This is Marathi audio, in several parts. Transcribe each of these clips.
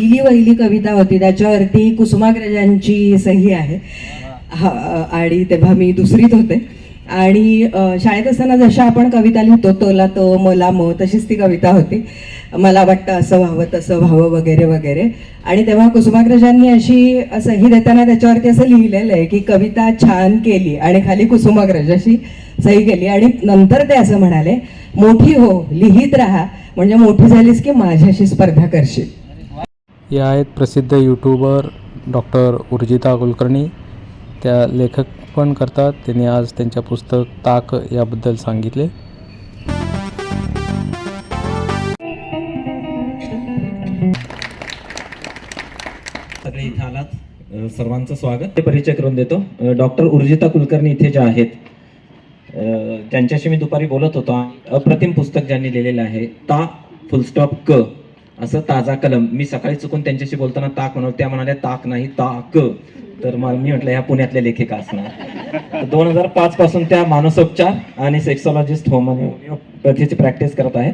पहिली वहिली कविता होती त्याच्यावरती कुसुमाग्रजांची सही आहे. हा, आणि तेव्हा मी दुसरीत होते. आणि शाळेत असताना जशा आपण कविता लिहितो तोला तो मला म तशीच ती कविता होती. मला वाटतं असं व्हावं तसं व्हावं वगैरे वगैरे. आणि तेव्हा कुसुमाग्रजांनी अशी सही देताना त्याच्यावरती असं लिहिलेलं आहे की कविता छान केली आणि खाली कुसुमाग्रजाशी सही केली. आणि नंतर ते असं म्हणाले मोठी हो लिहित राहा. म्हणजे मोठी झालीस की माझ्याशी स्पर्धा करशील. या आहेत प्रसिद्ध यूट्यूबर डॉक्टर उर्जिता कुलकर्णी. त्या लेखक पण करतात. त्यांनी आज त्यांच्या पुस्तक ताक याबद्दल सांगितले. सगळे इथे आलात. सर्वांचं स्वागत. ते परिचय करून देतो. डॉक्टर उर्जिता कुलकर्णी इथे ज्या आहेत ज्यांच्याशी मी दुपारी बोलत होतो. अप्रतिम पुस्तक ज्यांनी लिहिलेलं आहे ता फुलस्टॉप क. असं ताजा कलम. मी सकाळी चुकून त्यांच्याशी बोलताना ताक म्हणाल त्या म्हणाल्या ताक नाही ताक. तर मला मी म्हटलं ह्या पुण्यातल्या लेखिका असणार. दोन हजार पाच पासून त्या मानसोपचार आणि सेक्सॉलॉजिस्ट होम आणि होमिओपॅथीची प्रॅक्टिस करत आहेत.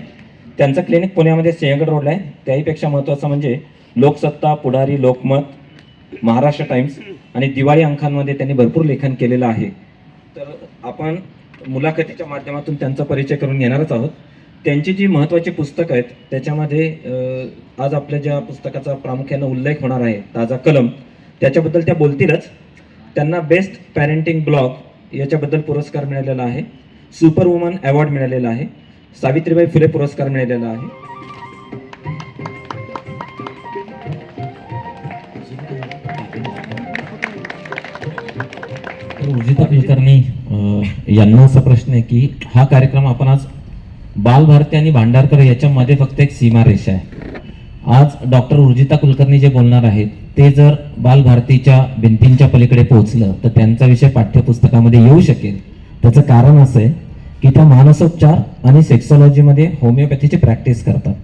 त्यांचं क्लिनिक पुण्यामध्ये सिंहगड रोडला आहे. त्याहीपेक्षा महत्त्वाचं म्हणजे लोकसत्ता पुढारी लोकमत महाराष्ट्र टाइम्स आणि दिवाळी अंकांमध्ये त्यांनी भरपूर लेखन केलेलं आहे. तर आपण मुलाखतीच्या माध्यमातून त्यांचा परिचय करून घेणारच आहोत. त्यांची जी महत्त्वाची पुस्तकं आहेत त्याच्यामध्ये आज आपल्या ज्या पुस्तकाचा प्रामुख्यानं उल्लेख होणार आहे ताजा कलम त्याच्याबद्दल त्या बोलतीलच. त्यांना बेस्ट पॅरेंटिंग ब्लॉग याच्याबद्दल पुरस्कार मिळालेला आहे. सुपर वुमन अवॉर्ड मिळालेला आहे. सावित्रीबाई फुले पुरस्कार मिळालेला आहे. उजिता कुलकर्णी यांना असा प्रश्न आहे की हा कार्यक्रम आपण आज बालभारती आणि भांडारकर याच्यामध्ये फक्त एक सीमारेषा आहे. आज डॉक्टर उर्जिता कुलकर्णी जे बोलणार आहेत ते जर बालभारतीच्या भिंतींच्या पलीकडे पोहोचलं तर त्यांचा विषय पाठ्यपुस्तकामध्ये येऊ शकेल. त्याचं कारण असं आहे की त्या मानसोपचार आणि सेक्सॉलॉजीमध्ये होमिओपॅथीची प्रॅक्टिस करतात.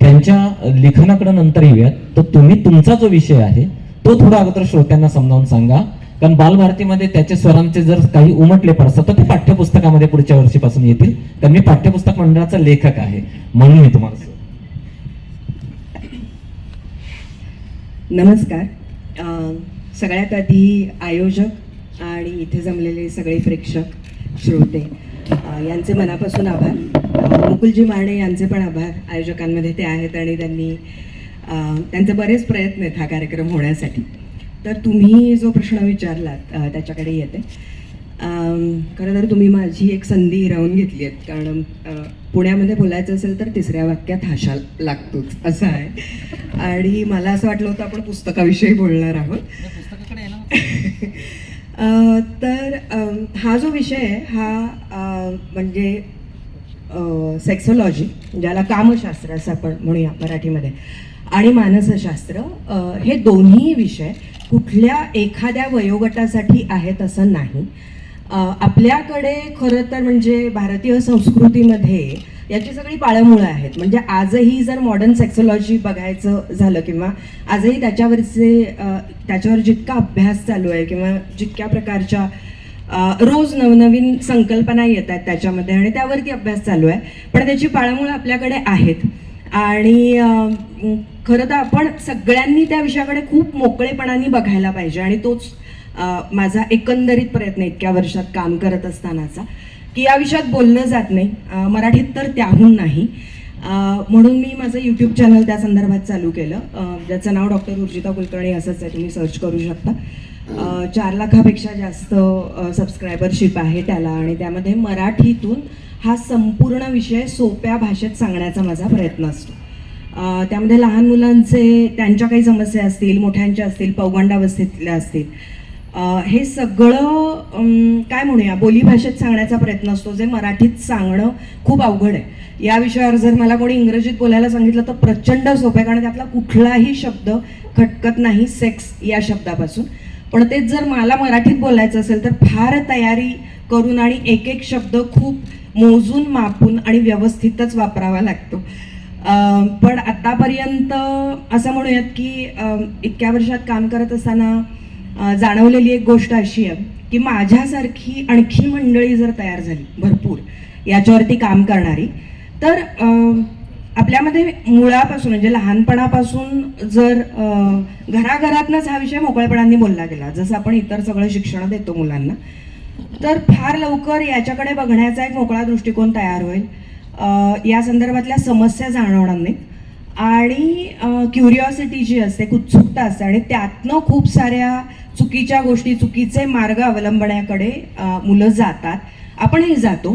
त्यांच्या लिखाणाकडे नंतर येऊयात तर तुम्ही तुमचा जो विषय आहे तो थोडा अगोदर श्रोत्यांना समजावून सांगा. कारण बालभारतीमध्ये त्याचे स्वरांचे जर काही उमटले पडतात तर ते पाठ्यपुस्तकामध्ये पुढच्या वर्षीपासून येतील कारण मी पाठ्यपुस्तक मंडळाचा लेखक आहे म्हणून मी तुम्हाला नमस्कार. सगळ्यात आधी आयोजक आणि इथे जमलेले सगळे प्रेक्षक श्रोते यांचे मनापासून आभार. मुकुलजी माने यांचे पण आभार. आयोजकांमध्ये ते आहेत आणि त्यांनी त्यांचे बरेच प्रयत्न आहेत हा कार्यक्रम होण्यासाठी. तर तुम्ही जो प्रश्न विचारलात त्याच्याकडे येते. खरं तर तुम्ही माझी एक संधी हिरावून घेतली आहेत. कारण पुण्यामध्ये बोलायचं असेल तर तिसऱ्या वाक्यात हाशा लागतोच असं आहे. आणि मला असं वाटलं होतं आपण पुस्तकाविषयी बोलणार आहोत. तर हा जो विषय आहे हा म्हणजे सेक्सोलॉजी ज्याला कामशास्त्र असं आपण म्हणूया मराठीमध्ये आणि मानसशास्त्र हे दोन्ही विषय कुठल्या एखाद्या वयोगटासाठी आहेत असं नाही. आपल्याकडे खरं तर म्हणजे भारतीय संस्कृतीमध्ये याची सगळी पाळंमुळं आहेत. म्हणजे आजही जर मॉडर्न सेक्सोलॉजी बघायचं झालं किंवा आजही त्याच्यावरचे त्याच्यावर जितका अभ्यास चालू आहे किंवा जितक्या प्रकारच्या रोज नवनवीन संकल्पना येत आहेत त्याच्यामध्ये आणि त्यावरती अभ्यास चालू आहे पण त्याची पाळंमुळं आपल्याकडे आहेत. आणि खरं तर आपण सगळ्यांनी त्या विषयाकडे खूप मोकळेपणाने बघायला पाहिजे. आणि तोच माझा एकंदरीत प्रयत्न इतक्या वर्षात काम करत असतानाचा की या विषयात बोललं जात नाही. मराठीत तर त्याहून नाही. म्हणून मी माझं यूट्यूब चॅनल त्या संदर्भात चालू केलं. ज्याचं नाव डॉक्टर उर्जिता कुलकर्णी असंच आहे तुम्ही सर्च करू शकता. चार लाखापेक्षा जास्त सबस्क्रायबरशिप आहे त्याला. आणि त्यामध्ये मराठीतून हा संपूर्ण विषय सोप्या भाषेत सांगण्याचा माझा प्रयत्न असतो. त्यामध्ये लहान मुलांचे त्यांच्या काही समस्या असतील मोठ्यांच्या असतील पौगंडावस्थेतल्या असतील. हे सगळं काय म्हणूया बोलीभाषेत सांगण्याचा प्रयत्न असतो जे मराठीत सांगणं खूप अवघड आहे. या विषयावर जर मला कोणी इंग्रजीत बोलायला सांगितलं तर प्रचंड सोपं आहे कारण त्यातला कुठलाही शब्द खटकत नाही सेक्स या शब्दापासून. पण तेच जर मला मराठीत बोलायचं असेल तर फार तयारी करून आणि एक एक शब्द खूप मोजून मापून आणि व्यवस्थितच वापरावा लागतो. पण आतापर्यंत असं म्हणूयात की इतक्या वर्षात काम करत असताना जाणवलेली एक गोष्ट अशी आहे की माझ्यासारखी आणखी मंडळी जर तयार झाली भरपूर याच्यावरती काम करणारी तर आपल्यामध्ये मुळापासून म्हणजे लहानपणापासून जर घराघरातनंच हा विषय मोकळेपणाने बोलला गेला जसं आपण इतर सगळं शिक्षण देतो मुलांना तर फार लवकर याच्याकडे बघण्याचा एक मोकळा दृष्टिकोन तयार होईल. या संदर्भातल्या समस्या जाणवणार नाहीत. आणि क्युरिओसिटी जी असते उत्सुकता असते आणि त्यातनं खूप साऱ्या चुकीच्या गोष्टी चुकीचे मार्ग अवलंबण्याकडे मुलं जातात. आपणही जातो.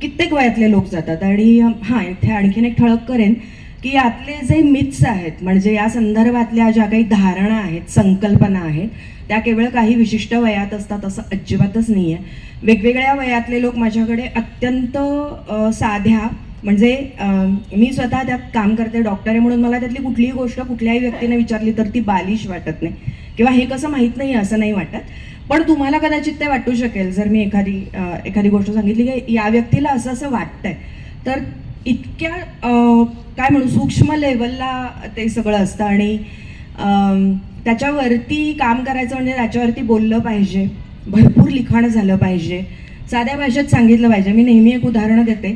कित्येक वयातले लोक जातात आणि हां इथे आणखीन एक ठळक करेन. की यातले जे मिथ्स आहेत म्हणजे या संदर्भातल्या ज्या काही धारणा आहेत संकल्पना आहेत त्या केवळ काही विशिष्ट वयात असतात असं अजिबातच नाही आहे वेगवेगळ्या वयातले लोक माझ्याकडे अत्यंत साध्या म्हणजे मी स्वतः त्यात काम करते डॉक्टर आहे म्हणून मला त्यातली कुठलीही गोष्ट कुठल्याही व्यक्तीने विचारली तर ती बालिश वाटत नाही. किंवा हे कसं माहीत नाही असं नाही वाटत. पण तुम्हाला कदाचित ते वाटू शकेल जर मी एखादी एखादी गोष्ट सांगितली की या व्यक्तीला असं असं वाटतंय तर इतक्या काय म्हणू सूक्ष्म लेवलला ते सगळं असतं आणि त्याच्यावरती काम करायचं म्हणजे त्याच्यावरती बोललं पाहिजे. भरपूर लिखाण झालं पाहिजे. साध्या भाषेत सांगितलं पाहिजे. मी नेहमी एक उदाहरणं देते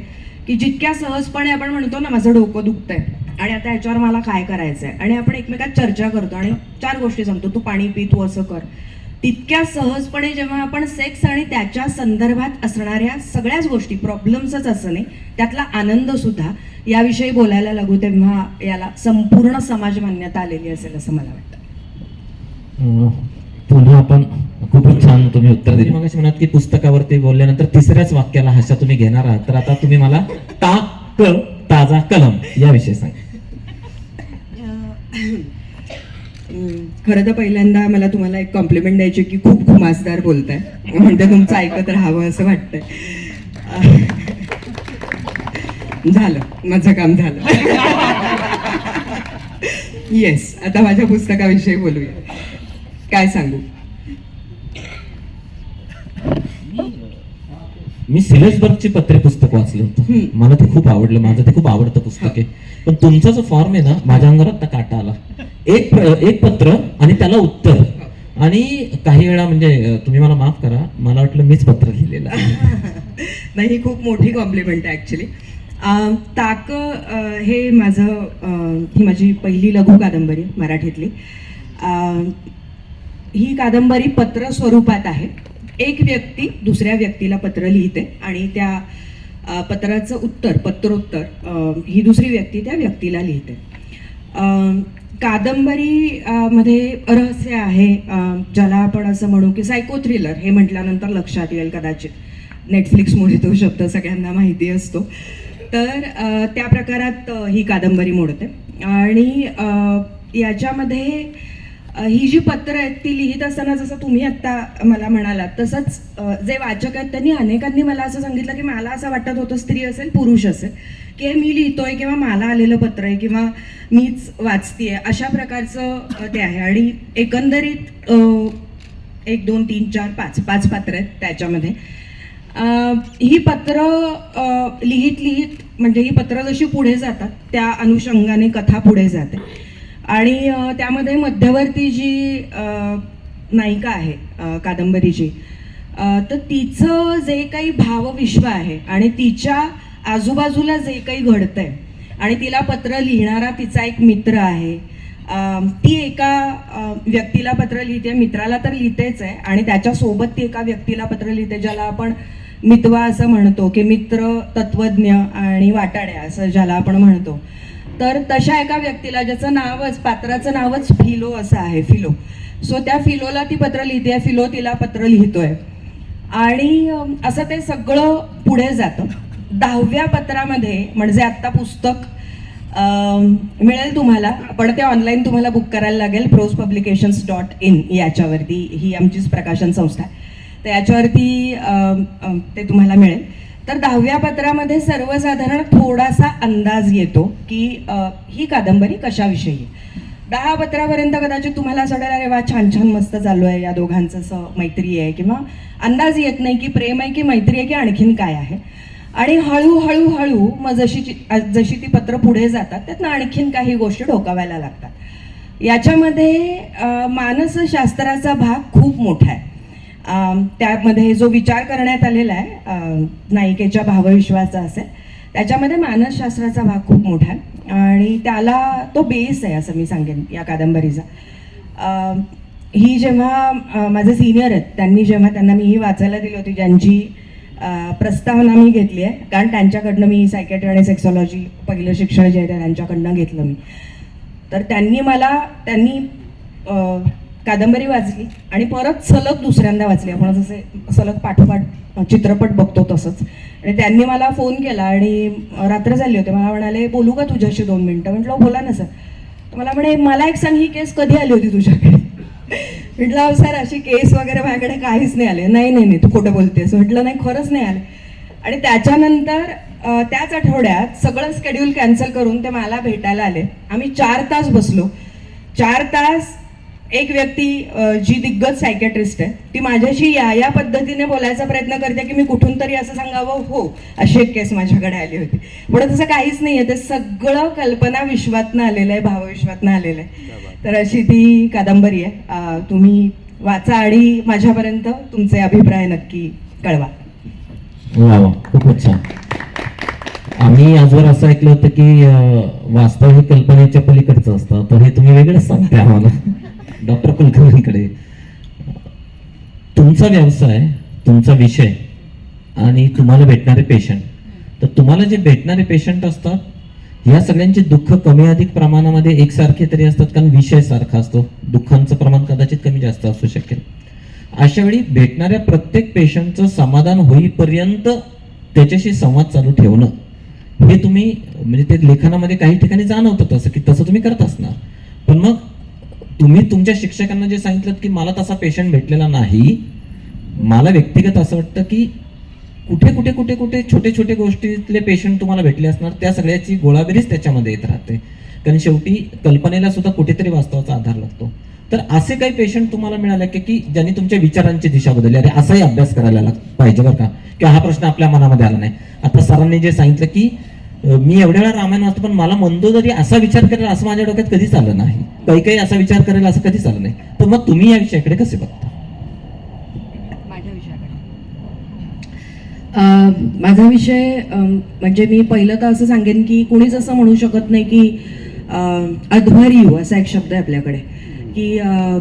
की जितक्या सहजपणे आपण म्हणतो ना माझं डोकं दुखतंय आणि आता याच्यावर मला काय करायचं आहे आणि आपण एकमेकात चर्चा करतो आणि चार गोष्टी सांगतो तू पाणी पी तू असं कर. तितक्या सहजपणे जेव्हा आपण सेक्स आणि त्याच्या संदर्भात असणाऱ्या सगळ्याच गोष्टी प्रॉब्लेम्सच असं नाही त्यातला आनंद सुद्धा याविषयी बोलायला लागू तेव्हा याला संपूर्ण समाज मान्यता आलेली असेल असं मला वाटतं. पुन्हा आपण खूपच छान तुम्ही उत्तर दिले. मग म्हणत की पुस्तकावरती बोलल्यानंतर तिसऱ्याच वाक्याला हशा तुम्ही घेणार आहात. तर आता तुम्ही मला टाक ताजा कलम याविषयी सांगा. खरं तर पहिल्यांदा मला तुम्हाला एक कॉम्प्लिमेंट द्यायची की खूप खुमासदार बोलताय. म्हणते तुमचं ऐकत राहावं असं वाटतंय. झालं. माझं काम झालं. येस आता माझ्या पुस्तकाविषयी बोलूया. काय सांगू? मी सिलेसबर्गची पत्रे पुस्तक वाचलं होतं. मला ते खूप आवडलं. माझं ते खूप आवडतं पुस्तक आहे. पण तुमचा जो फॉर्म आहे ना माझ्या अंगावर आता काटा आला. एक एक पत्र आणि त्याला उत्तर. आणि काही वेळा म्हणजे तुम्ही मला माफ करा मला वाटलं मीच पत्र लिहिलेलं नाही ही खूप मोठी कॉम्प्लिमेंट आहे ॲक्च्युली ताक हे माझं ही माझी पहिली लघु कादंबरी मराठीतली. ही कादंबरी पत्र स्वरूपात आहे. एक व्यक्ती दुसऱ्या व्यक्तीला पत्र लिहिते आणि त्या पत्राचं उत्तर पत्रोत्तर ही दुसरी व्यक्ती त्या व्यक्तीला लिहिते. कादंबरी मध्ये रहस्य आहे ज्याला आपण असं म्हणू की सायको थ्रिलर हे म्हटल्यानंतर लक्षात येईल कदाचित. नेटफ्लिक्समुळे तो शब्द सगळ्यांना माहिती असतो. तर त्या प्रकारात ही कादंबरी मोडते. आणि याच्यामध्ये ही जी पत्र आहेत ती लिहित असताना जसं तुम्ही आत्ता मला म्हणालात तसंच जे वाचक आहेत त्यांनी अनेकांनी मला असं सांगितलं की मला असं वाटत होतं स्त्री असेल पुरुष असेल. की हे मी लिहितोय किंवा मला आलेलं पत्र आहे किंवा मीच वाचतीये अशा प्रकारचं ते आहे. आणि एकंदरीत एक दोन तीन चार पाच पाच पात्र आहेत त्याच्यामध्ये. ही पत्र लिहित लिहित म्हणजे ही पत्र जशी पुढे जातात त्या अनुषंगाने कथा पुढे जाते. आणि त्यामध्ये मध्यवर्ती जी नायिका आहे कादंबरीची तर तिचं जे काही भावविश्व आहे आणि तिच्या आजूबाजूला जे काही घडतंय आणि तिला पत्र लिहिणारा तिचा एक मित्र आहे ती एका व्यक्तीला पत्र लिहिते मित्राला तर लिहितेच आहे आणि त्याच्यासोबत ती एका व्यक्तीला पत्र लिहिते ज्याला आपण मितवा असं म्हणतो की मित्र तत्वज्ञ आणि वाटाड्या असं ज्याला आपण म्हणतो. तर तशा एका व्यक्तीला ज्याचं नावच पात्राचं नावच फिलो असं आहे फिलो. सो त्या फिलोला ती पत्र लिहिते फिलो तिला पत्र लिहितोय. आणि असं ते सगळं पुढे जातं. दहाव्या पत्रामध्ये म्हणजे आत्ता पुस्तक मिळेल तुम्हाला. पण ते ऑनलाईन तुम्हाला बुक करायला लागेल प्रोज पब्लिकेशन्स डॉट इन याच्यावरती. ही आमचीच प्रकाशन संस्था आहे. तर याच्यावरती ते तुम्हाला मिळेल. तर दहाव्या पत्रामध्ये सर्वसाधारण थोडासा अंदाज येतो की ही कादंबरी कशाविषयी दहा पत्रापर्यंत कदाचित तुम्हाला असं वाटेल अरे वा छान छान मस्त चालू आहे या दोघांचं असं मैत्री आहे. किंवा अंदाज येत नाही की प्रेम आहे की मैत्री आहे की आणखीन काय आहे. आणि हळूहळू हळू मग जशी जशी ती पत्र पुढे जातात त्यातनं आणखीन काही गोष्टी डोकावायला लागतात. याच्यामध्ये मानसशास्त्राचा भाग खूप मोठा आहे. त्यामध्ये जो विचार करण्यात आलेला आहे नायिकेच्या भावविश्वाचा असेल त्याच्यामध्ये मानसशास्त्राचा भाग खूप मोठा आहे. आणि त्याला तो बेस आहे असं मी सांगेन या कादंबरीचा. ही जेव्हा माझे सिनियर आहेत त्यांनी जेव्हा त्यांना मी ही वाचायला दिली होती ज्यांची प्रस्तावना मी घेतली आहे कारण त्यांच्याकडनं मी सायकॅट्री आणि सेक्सॉलॉजी पहिलं शिक्षण जे आहे त्यांच्याकडनं घेतलं मी. तर त्यांनी मला त्यांनी कादंबरी वाचली आणि परत सलग दुसऱ्यांदा वाचली आपण जसे सलग पाठोपाठ चित्रपट बघतो तसंच. आणि त्यांनी मला फोन केला आणि रात्र झाली होती. मला म्हणाले बोलू का तुझ्याशी दोन मिनटं? म्हटलं बोला ना सर. तर मला म्हणे मला एक सांग ही केस कधी आली होती तुझ्याकडे? म्हटलं सर अशी केस वगैरे माझ्याकडे काहीच नाही आले. नाही नाही नाही तू खोटं बोलतेस. म्हटलं नाही खरंच नाही आले. आणि त्याच्यानंतर त्याच आठवड्यात सगळं स्केड्यूल कॅन्सल करून ते मला भेटायला आले. आम्ही चार तास बसलो. चार तास एक व्यक्ती जी दिग्गज सायकॅट्रिस्ट आहे ती माझ्याशी या या पद्धतीने बोलायचा प्रयत्न करते की मी कुठून तरी असं सांगावं हो अशी एक केस माझ्याकडे आली होती. पण तसं काहीच नाही आहे ते सगळं कल्पना विश्वातनं आलेलं आहे भावविश्वातनं आलेलं आहे. तर अशी ती कादंबरी आहे. तुम्ही वाचा आणि माझ्यापर्यंत तुमचे अभिप्राय नक्की कळवा. वा खूपच छान. आम्ही आजवर असं ऐकलं होतं की वास्तव हे कल्पनेच्या पलीकडचं असतं तर हे तुम्ही वेगळंच सांगते आम्हाला. डॉक्टर कुलकर्णींकडे तुमचा व्यवसाय तुमचा विषय आणि तुम्हाला भेटणारे पेशंट तर तुम्हाला जे भेटणारे पेशंट असतात या सगळ्यांचे दुःख कमी अधिक प्रमाणामध्ये एकसारखे तरी असतात कारण विषय सारखा असतो. दुःखांचं प्रमाण कदाचित कमी जास्त असू शकेल. अशा वेळी भेटणाऱ्या प्रत्येक पेशंटचं समाधान होईपर्यंत त्याच्याशी संवाद चालू ठेवणं. हे तुम्ही म्हणजे ते लेखनामध्ये काही ठिकाणी जाणवतं तसं की तसं तुम्ही करत असणार. पण मग तुम्ही तुमच्या शिक्षकांना जे सांगितलं की मला तसा पेशंट भेटलेला नाही मला व्यक्तिगत असं वाटतं की कुठे कुठे कुठे कुठे छोटे छोटे गोष्टीतले पेशंट तुम्हाला भेटले असणार त्या सगळ्याची गोळाबेरीज त्याच्यामध्ये येत राहते. कारण शेवटी कल्पनेला सुद्धा कुठेतरी वास्तवाचा आधार लागतो. तर असे काही पेशंट तुम्हाला मिळाले की की ज्यांनी तुमच्या विचारांची दिशा बदलली. अरे असाही अभ्यास करायला पाहिजे बरं का किंवा हा प्रश्न आपल्या मनामध्ये आला नाही. आता सरांनी जे सांगितलं की मी एवढ्या वेळा रामायण वाचतो पण मला मंदोदरी असा विचार करेल असं माझ्या डोक्यात कधीच आलं नाही. काही काही असा विचार करेल असं कधीच आलं नाही. तर मग तुम्ही या विषयाकडे कसे बघता? अं, माझा विषय म्हणजे मी पहिलं तर असं सांगेन की कुणीच असं म्हणू शकत नाही की अं, अध्वर्यू असा एक शब्द आहे आपल्याकडे. की अं,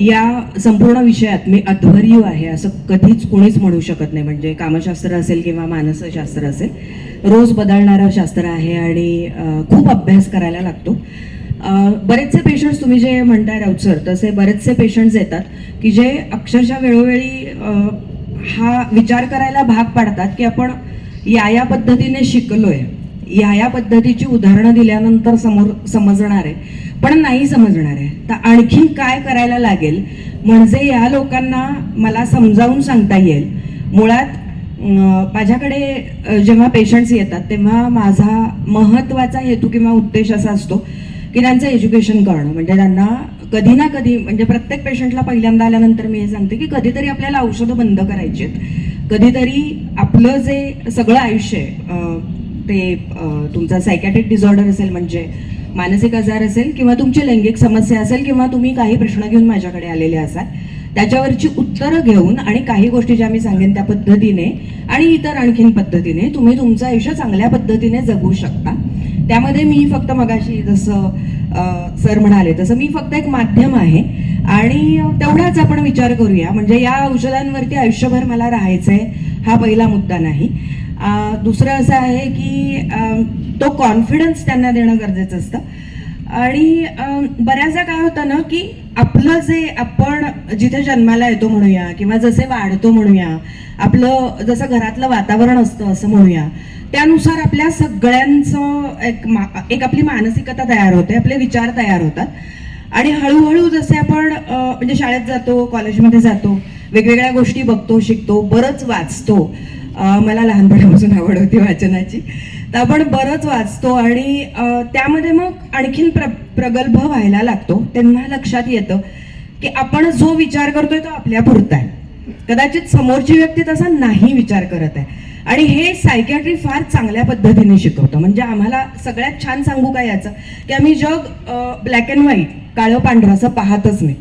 या संपूर्ण विषयात मी अध्वर्यू आहे असं कधीच कोणीच म्हणू शकत नाही. म्हणजे कामशास्त्र असेल किंवा मानसशास्त्र असेल. रोज बदलणारं शास्त्र आहे आणि खूप अभ्यास करायला लागतो. बरेचसे पेशंट्स तुम्ही जे म्हणताय राऊत सर तसे बरेचसे पेशंट्स येतात की जे अक्षरशः वेळोवेळी हा विचार करायला भाग पाडतात की आपण या या पद्धतीने शिकलोय. या या पद्धतीची उदाहरणं दिल्यानंतर समोर समजणार आहे. पण नाही समजणार आहे. तर आणखीन काय करायला लागेल? म्हणजे या लोकांना मला समजावून सांगता येईल. मुळात माझ्याकडे जेव्हा पेशंट्स येतात तेव्हा माझा महत्त्वाचा हेतू किंवा उद्देश असा असतो की त्यांचं एज्युकेशन करणं. म्हणजे त्यांना कधी ना कधी म्हणजे प्रत्येक पेशंटला पहिल्यांदा आल्यानंतर मी हे सांगते की कधीतरी आपल्याला औषधं बंद करायची आहेत. कधीतरी आपलं जे सगळं आयुष्य आहे ते तुमचा सायकॅटिक डिसऑर्डर असेल म्हणजे मानसिक आजार असेल किंवा तुमची लैंगिक समस्या असेल किंवा तुम्ही काही प्रश्न घेऊन माझ्याकडे आलेले असाल त्याच्यावरची उत्तरं घेऊन आणि काही गोष्टी ज्या मी सांगेन त्या पद्धतीने आणि इतर आणखीन पद्धतीने तुम्ही तुमचं आयुष्य चांगल्या पद्धतीने जगू शकता. त्यामध्ये मी फक्त मगाशी जसं सर म्हणाले तसं मी फक्त एक माध्यम आहे. आणि तेवढाच आपण विचार करूया. म्हणजे या औषधांवरती आयुष्यभर मला राहायचं आहे हा पहिला मुद्दा नाही. दुसरं असं आहे की तो कॉन्फिडन्स त्यांना देणं गरजेचं असतं. आणि बऱ्याचदा काय होतं ना की आपलं जे आपण जिथे जन्माला येतो म्हणूया किंवा जसे वाढतो म्हणूया आपलं जसं घरातलं वातावरण असतं असं म्हणूया त्यानुसार आपल्या सगळ्यांचं एक मा एक आपली मानसिकता तयार होते आपले विचार तयार होतात. आणि हळूहळू जसे आपण म्हणजे शाळेत जातो कॉलेजमध्ये जातो वेगवेगळ्या गोष्टी बघतो शिकतो बरंच वाचतो. मला लहानपणापासून आवड होती वाचनाची. तर आपण बरंच वाचतो आणि त्यामध्ये मग आणखीन प्र प्रगल्भ व्हायला लागतो तेव्हा लक्षात येतं की आपण जो विचार करतोय तो आपल्या पुरता आहे. कदाचित समोरची व्यक्ती तसा नाही विचार करत आहे. आणि हे सायकॅट्री फार चांगल्या पद्धतीने शिकवतं. म्हणजे आम्हाला सगळ्यात छान सांगू काय याचं? की आम्ही जग ब्लॅक अँड व्हाईट काळं पांढरं असं पाहतच नाही.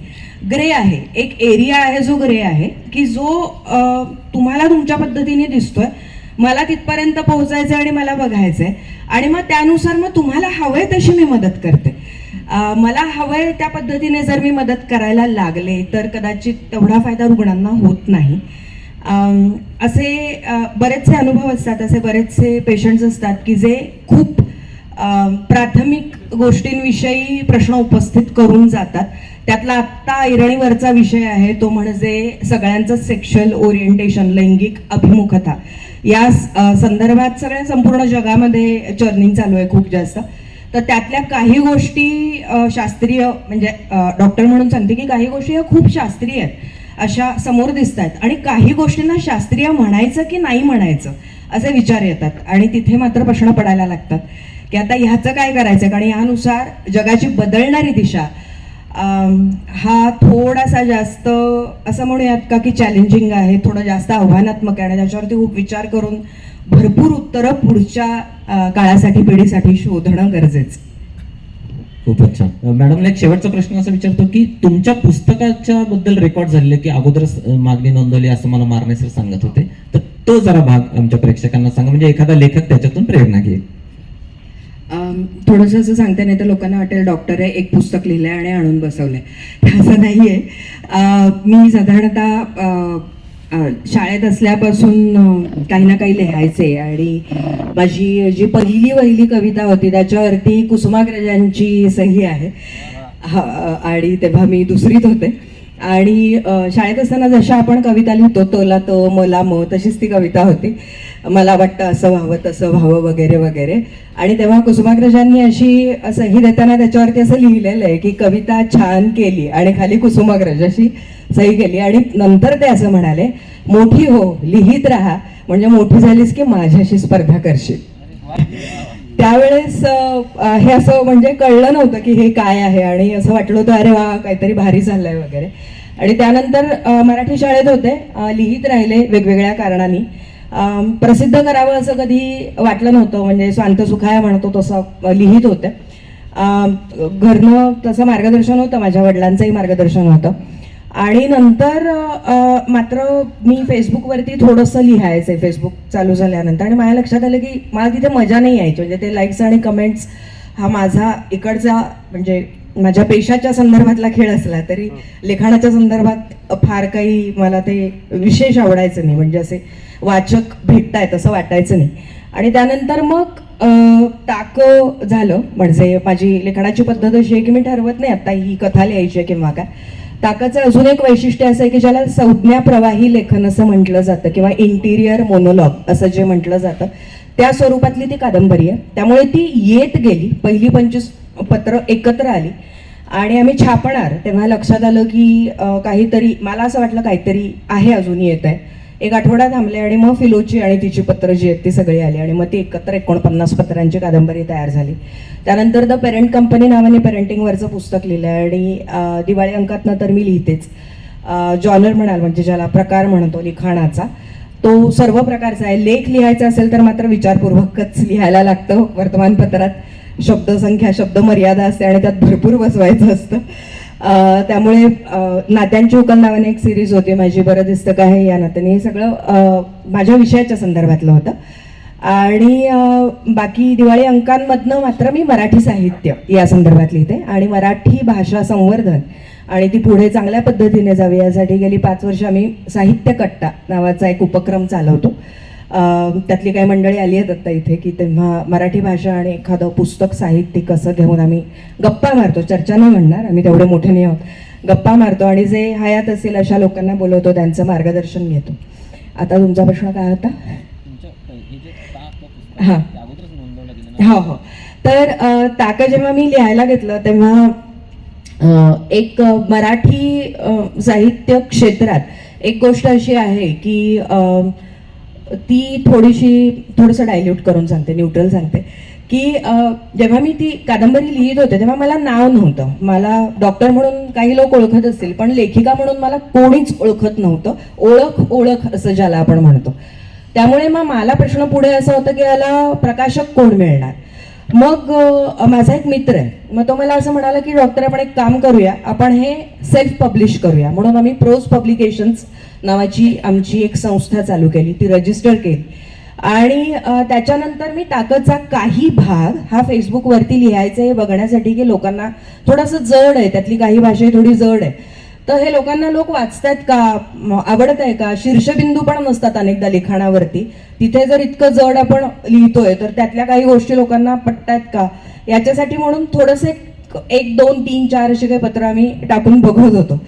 ग्रे आहे. एक एरिया आहे जो ग्रे आहे की जो तुम्हाला तुमच्या पद्धतीने दिसतोय. मला तिथपर्यंत पोहोचायचं आणि मला बघायचंय. आणि मग त्यानुसार मग तुम्हाला हवंय तशी मी मदत करते. मला हवंय त्या पद्धतीने जर मी मदत करायला लागले तर कदाचित तेवढा फायदा रुग्णांना होत नाही. असे बरेचसे अनुभव असतात असे बरेचसे पेशंट्स असतात की जे खूप प्राथमिक गोष्टींविषयी प्रश्न उपस्थित करून जातात. त्यातला आत्ता ऐरणीवरचा विषय आहे तो म्हणजे सगळ्यांचं सेक्शुअल ओरिएंटेशन लैंगिक अभिमुखता. या संदर्भात सगळ्या संपूर्ण जगामध्ये चर्निंग चालू आहे खूप जास्त. तर त्यातल्या काही गोष्टी शास्त्रीय म्हणजे डॉक्टर म्हणून सांगते की काही गोष्टी ह्या खूप शास्त्रीय आहेत. अशा समोर दिसत आहेत आणि काही गोष्टींना शास्त्रीय म्हणायचं की नाही म्हणायचं असे विचार येतात. आणि तिथे मात्र प्रश्न पडायला लागतात. की आता ह्याचं काय करायचं? कारण ह्यानुसार जगाची बदलणारी दिशा हा थोडासा जास्त असं म्हणूयात का की चॅलेंजिंग आहे थोडं जास्त आव्हानात्मक आहे. आणि त्याच्यावरती खूप विचार करून भरपूर उत्तरं पुढच्या काळासाठी पिढीसाठी शोधणं गरजेचं. खूपच छान. अं, मॅडमला एक शेवटचा प्रश्न असा विचारतो की तुमच्या पुस्तकाच्या बद्दल रेकॉर्ड झालेले की अगोदरच अं, मागणी नोंदवली असं मला मारणे सर सांगत होते तर तो जरा भाग आमच्या प्रेक्षकांना सांगा म्हणजे एखादा लेखक त्याच्यातून प्रेरणा घेईल. थोडंसं असं सांगते नाही तर लोकांना वाटेल डॉक्टर आहे एक पुस्तक लिहिलंय आणि आणून बसवलंय. असं नाहीये. अ, मी साधारणतः शाळेत असल्यापासून काही ना काही लिहायचे. आणि माझी जी पहिली वहिली कविता होती त्याच्यावरती कुसुमाग्रजांची सही आहे. हा, आणि तेव्हा मी दुसरीत होते. आणि शाळेत असताना जशा आपण कविता लिहितो तोला तो मला म तशीच ती कविता होती. मला वाटतं असं व्हावं तसं व्हावं वगैरे वगैरे. आणि तेव्हा कुसुमाग्रजांनी अशी सही देताना त्याच्यावरती असं लिहिलेलं आहे की कविता छान केली आणि खाली कुसुमाग्रज अशी सही केली आणि नंतर ते असं म्हणाले मोठी हो लिहित राहा. म्हणजे मोठी झालीस की माझ्याशी स्पर्धा करशील. त्यावेळेस हे असं म्हणजे कळलं नव्हतं की हे काय आहे आणि असं वाटलं होतं अरे वा काहीतरी भारी झालंय वगैरे. आणि त्यानंतर मराठी शाळेत होते लिहित राहिले वेगवेगळ्या कारणांनी. प्रसिद्ध करावं असं कधी वाटलं नव्हतं म्हणजे स्वांत सुखाया म्हणतो तसं लिहित होते. घरनं तसं मार्गदर्शन होतं माझ्या वडिलांचंही मार्गदर्शन होतं. आणि नंतर मात्र मी फेसबुकवरती थोडंसं लिहायचं फेसबुक चालू झाल्यानंतर. आणि माझ्या लक्षात आलं की मला तिथे मजा नाही यायची. म्हणजे ते लाईक्स आणि कमेंट्स हा माझा इकडचा म्हणजे माझ्या पेशाच्या संदर्भातला खेळ असला तरी लिखाणाच्या संदर्भात फार काही मला ते विशेष आवडायचं नाही. म्हणजे असे वाचक भेटतायत असं वाटायचं नाही. आणि त्यानंतर मग टाक झालं. म्हणजे माझी लिखाणाची पद्धत अशी आहे की मी ठरवत नाही आता ही कथा लिहायची आहे किंवा काय. ताकाचं अजून एक वैशिष्ट्य असं आहे की ज्याला संज्ञा प्रवाही लेखन असं म्हटलं जातं किंवा इंटिरियर मोनोलॉग असं जे म्हटलं जातं त्या स्वरूपातली ती कादंबरी आहे. त्यामुळे ती येत गेली. पहिली पंचवीस पत्र एकत्र आली. आणि आम्ही छापणार तेव्हा लक्षात आलं की काहीतरी मला असं वाटलं काहीतरी आहे अजून येत आहे. एक आठवडा थांबले आणि मग फिलोची आणि तिची पत्र जी आहेत ती सगळी आली आणि मग ती एकत्र एकोणपन्नास पत्रांची कादंबरी तयार झाली. त्यानंतर द पेरेंट कंपनी नावाने पेरेंटिंगवरचं पुस्तक लिहिलं आणि दिवाळी अंकातनं तर मी लिहितेच. जॉनर म्हणाल म्हणजे ज्याला प्रकार म्हणतो लिखाणाचा. तो सर्व प्रकारचा आहे. लेख लिहायचा असेल तर मात्र विचारपूर्वकच लिहायला लागतं वर्तमानपत्रात. शब्दसंख्या शब्द मर्यादा असते आणि त्यात भरपूर बसवायचं असतं. त्यामुळे नात्यांची उकल नावाने एक सिरीज होती माझी बरं दिसतं का हे या नात्याने. हे सगळं माझ्या विषयाच्या संदर्भातलं होतं. आणि बाकी दिवाळी अंकांमधनं मात्र मी मराठी साहित्य या संदर्भात लिहिते. आणि मराठी भाषा संवर्धन आणि ती पुढे चांगल्या पद्धतीने जावी. यासाठी गेली पाच वर्ष आम्ही साहित्य कट्टा नावाचा एक उपक्रम चालवतो. त्यातली काही मंडळी आली आहेत आता इथे की तेव्हा मराठी भाषा आणि एखादं पुस्तक साहित्यिक कसं घेऊन आम्ही गप्पा मारतो. चर्चा नाही म्हणणार आम्ही तेवढे मोठे नाही आहोत. गप्पा मारतो आणि जे हयात असेल अशा लोकांना बोलवतो त्यांचं मार्गदर्शन घेतो. आता तुमचा प्रश्न काय होता? हां. हो हो. तर ताकं जेव्हा मी लिहायला घेतलं तेव्हा एक मराठी साहित्य क्षेत्रात एक गोष्ट अशी आहे की ती थोडीशी थोडंसं डायल्यूट करून सांगते न्यूट्रल सांगते. की जेव्हा मी ती कादंबरी लिहित होते तेव्हा मला नाव नव्हतं. मला डॉक्टर म्हणून काही लोक ओळखत असतील पण लेखिका म्हणून मला कोणीच ओळखत नव्हतं. ओळख ओळख असं ज्याला आपण म्हणतो. त्यामुळे मग मला प्रश्न पुढे असा होता की याला प्रकाशक कोण मिळणार? मग माझा एक मित्र आहे. मग तो मला असं म्हणाला की डॉक्टर आपण एक काम करूया. आपण हे सेल्फ पब्लिश करूया. म्हणून आम्ही प्रोज पब्लिकेशन्स नावाची आमची एक संस्था चालू केली. ती रजिस्टर केली. आणि त्याच्यानंतर मी ताकदचा काही भाग हा फेसबुकवरती लिहायचा हे बघण्यासाठी की लोकांना थोडंसं जड आहे. त्यातली काही भाषा ही थोडी जड आहे. तर हे लोकांना लोक वाचतायत का? आवडत आहे का? शीर्षबिंदू पण नसतात अनेकदा लिखाणावरती. तिथे जर इतकं जड आपण लिहितोय तर त्यातल्या काही गोष्टी लोकांना पटतायत का? याच्यासाठी म्हणून थोडंसं एक- एक दोन तीन चार असे काही पत्र आम्ही टाकून बघत होतो.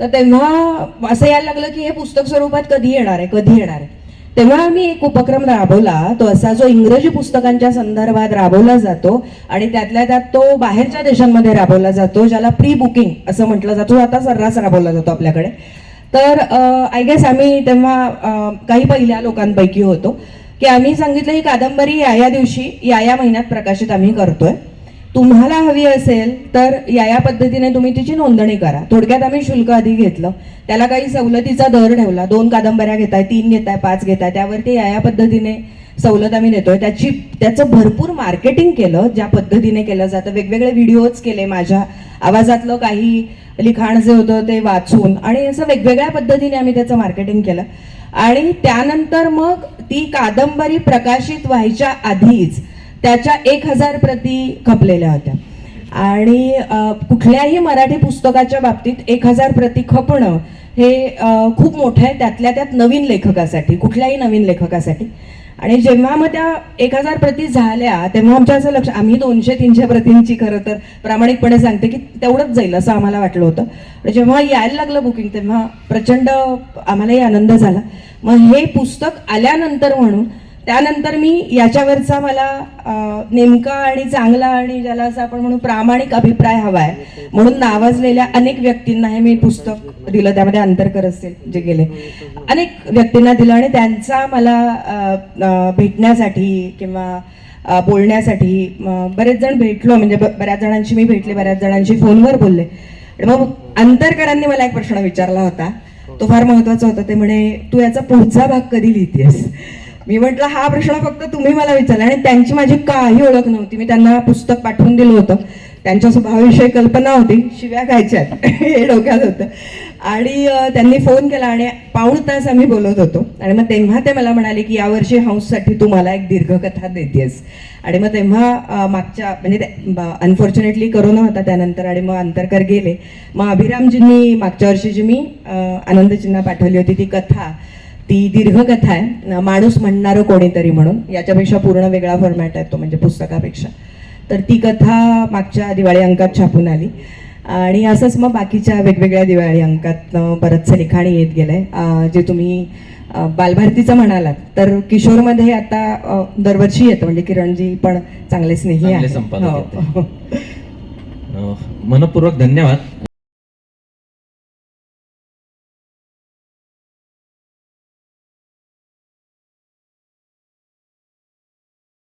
तर तेव्हा असं यायला लागलं की हे पुस्तक स्वरूपात कधी येणार आहे? कधी येणार आहे? तेव्हा आम्ही एक उपक्रम राबवला. तो असा जो इंग्रजी पुस्तकांच्या संदर्भात राबवला जातो आणि त्यातल्या त्यात तो बाहेरच्या देशांमध्ये राबवला जातो ज्याला प्री बुकिंग असं म्हटलं जातो. आता सर्रास राबवला जातो आपल्याकडे. तर आय गेस आम्ही तेव्हा काही पहिल्या लोकांपैकी होतो की आम्ही सांगितलं ही कादंबरी या या दिवशी या या महिन्यात प्रकाशित आम्ही करतोय. तुम्हाला हवी असेल तर या या पद्धतीने तुम्ही तिची नोंदणी करा. थोडक्यात आम्ही शुल्क आधी घेतलं. त्याला काही सवलतीचा दर ठेवला. दोन कादंबऱ्या घेताय तीन घेताय पाच घेताय. त्यावरती या या पद्धतीने सवलत आम्ही देतोय. त्याची त्याचं भरपूर मार्केटिंग केलं ज्या पद्धतीने केलं जातं. वेगवेगळे व्हिडिओज केले माझ्या आवाजातलं काही लिखाण जे होतं ते वाचून आणि असं वेगवेगळ्या पद्धतीने आम्ही त्याचं मार्केटिंग केलं. आणि त्यानंतर मग ती कादंबरी प्रकाशित व्हायच्या आधीच त्याच्या एक हजार प्रती खपलेल्या होत्या. आणि कुठल्याही मराठी पुस्तकाच्या बाबतीत एक हजार प्रती खपणं हे खूप मोठं आहे. त्यातल्या त्यात नवीन लेखकासाठी कुठल्याही नवीन लेखकासाठी. आणि जेव्हा मग त्या एक हजार प्रती झाल्या तेव्हा आमच्या असं लक्ष आम्ही दोनशे तीनशे प्रतींची खरं तर प्रामाणिकपणे सांगते की तेवढंच जाईल असं आम्हाला वाटलं होतं. आणि जेव्हा यायला लागलं बुकिंग तेव्हा प्रचंड आम्हालाही आनंद झाला. मग हे पुस्तक आल्यानंतर म्हणून त्यानंतर मी याच्यावरचा मला नेमका आणि चांगला आणि ज्याला असं आपण म्हणू प्रामाणिक अभिप्राय हवा आहे म्हणून नावाजलेल्या अनेक व्यक्तींना हे मी पुस्तक दिलं त्यामध्ये अंतरकर असतील जे गेले. अनेक व्यक्तींना दिलं आणि त्यांचा मला भेटण्यासाठी किंवा बोलण्यासाठी बरेच जण भेटलो म्हणजे बऱ्याच जणांशी मी भेटले बऱ्याच जणांशी फोनवर बोलले. मग अंतरकरांनी मला एक प्रश्न विचारला होता तो फार महत्त्वाचा होता ते म्हणे तू याचा पुढचा भाग कधी लिहितेस? मी म्हटलं हा प्रश्न फक्त तुम्ही मला विचारला आणि त्यांची माझी काही ओळख नव्हती. मी त्यांना पुस्तक पाठवून दिलं होतं. त्यांच्या स्वभावाविषयी कल्पना होती शिव्या खायच्या हे डोक्यात होतं. आणि त्यांनी फोन केला आणि पाऊण तास आम्ही बोलत होतो. आणि मग तेव्हा ते मला म्हणाले की यावर्षी हंससाठी तू मला एक दीर्घकथा देतेस. आणि मग तेव्हा मागच्या म्हणजे अनफॉर्च्युनेटली करोना होता त्यानंतर आणि मग अंतरकर गेले. मग अभिरामजींनी मागच्या वर्षी जी मी आनंदजींना पाठवली होती ती कथा ती दीर्घकथा आहे. माणूस म्हणणारं कोणीतरी म्हणून. याच्यापेक्षा पूर्ण वेगळा फॉर्मॅट आहे तो म्हणजे पुस्तकापेक्षा. तर ती कथा मागच्या दिवाळी अंकात छापून आली. आणि असंच मग बाकीच्या वेगवेगळ्या दिवाळी अंकात बरंचसं लिखाणी येत गेलंय. अं, जे तुम्ही बालभारतीचं म्हणालात. तर किशोरमध्ये आता दरवर्षी येतं म्हणजे किरणजी पण चांगले स्नेही संपादक हो. मनपूर्वक धन्यवाद.